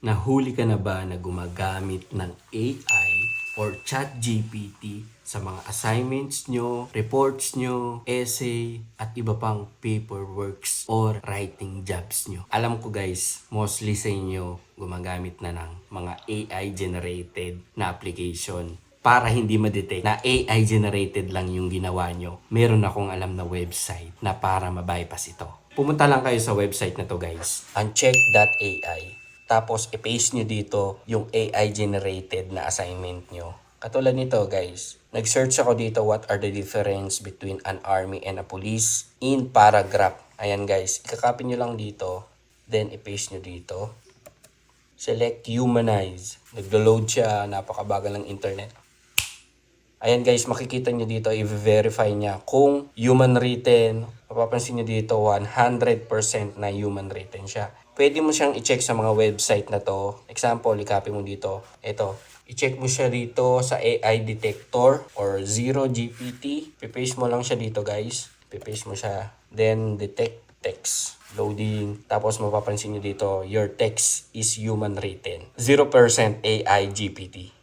Nahuli ka na ba na gumagamit ng AI or chat GPT sa mga assignments nyo, reports nyo, essay, at iba pang paperworks or writing jobs nyo? Alam ko guys, mostly sa inyo gumagamit na ng mga AI generated na application para hindi ma-detect na AI generated lang yung ginawa nyo. Meron akong alam na website na para ma-bypass ito. Pumunta lang kayo sa website na to guys, uncheck.ai. Tapos, i-paste nyo dito yung AI generated na assignment nyo. Katulad nito guys, nag-search ako dito what are the difference between an army and a police in paragraph. Ayan guys, ikakopy nyo lang dito, then i-paste nyo dito. Select humanize. Naglo-load siya, napakabagal ng internet. Ayan guys, makikita nyo dito, i-verify niya kung human written. Mapapansin nyo dito, 100% na human written siya. Pwede mo siyang i-check sa mga website na to. Example, i-copy mo dito. Ito, i-check mo siya dito sa AI detector or Zero GPT. Pipaste mo lang siya dito guys. Pipaste mo siya. Then, detect text. Loading. Tapos mapapansin nyo dito, your text is human written. 0% AI GPT.